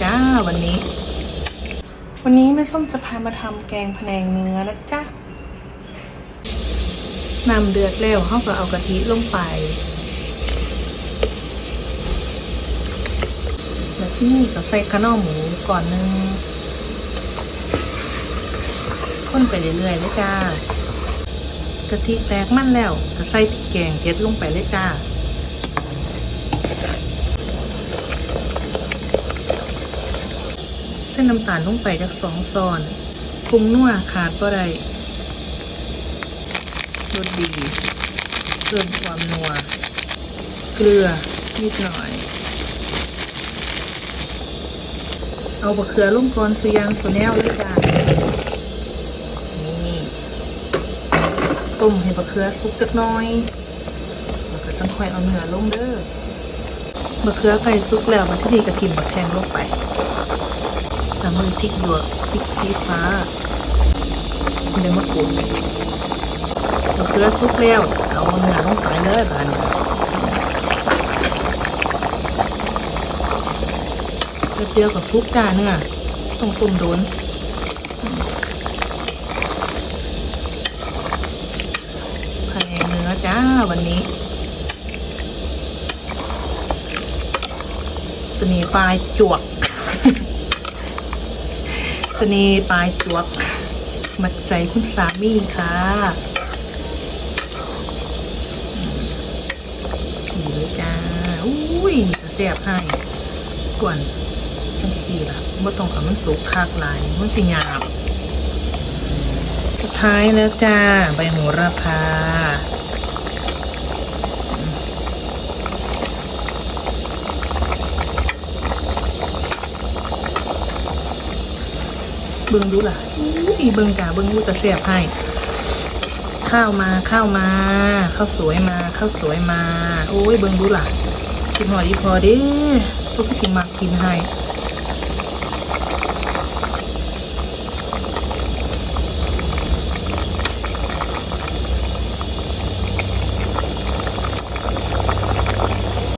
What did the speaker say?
จ้าวันนี้ วันนี้แม่ส้มจะพามาทำแกงพะแนงเนื้อนะจ้าน้ำเดือดแล้วเขาก็เอากะทิลงไป แล้วที่นี่ก็ใส่ข้าวหน้าหมูก่อนหนึงข้นไปเรื่อยๆเลยจ้ากะทิแตกมันแล้วก็ใส่พริกแกงเผ็ดลงไปเลยจ้า ส้นน้ำตาลลงไปจากสองซอนปรุงนัวขาดก็ได้รสดีเพิ่มความนัว เกลือนิดหน่อย เอาบะเขือลงก่อนสุยางสุแนวเลยจ้านี่ต้มให้บะเขือสุกจักหน้อยแล้วก็จังค่อยเอาเนื้อลงเด้อบะเขือไก่สุกแล้วมันที่ดีกระทิมบักแทงลงไป ตามมือพริกหยวกพริกชี้ฟ้าเดี๋ยวมะกรูดมะเขือซุกแล้วเอาเนื้อลงไปเลยบ้านเดี๋ยวเดียวกับซุกจ้าเนื้อต้องต้มโดนแนงเนื้อจ้าวันนี้ตัวนี้ปลายจวก สน่ห์ปลายจวบมัดใจคุณสามีค่ะสี่เลยจ้า อุ้ยจะแซ่บให้ก่วนจังสี่ล่ะไม่ต้องเอามันสุกคากหลายมันสิหยาบ สุดท้ายแล้วจ้า ใบโหระพา เบิงดูล่ะอุ้ยเบิงจ้าเบิงดูแต่เสียบให้ ข้าวมาข้าวมาข้าวสวยมาข้าวสวยมา โอ้ยเบิงดูล่ะกินหน่อยดีพอดิพวกพี่สิมักกินให้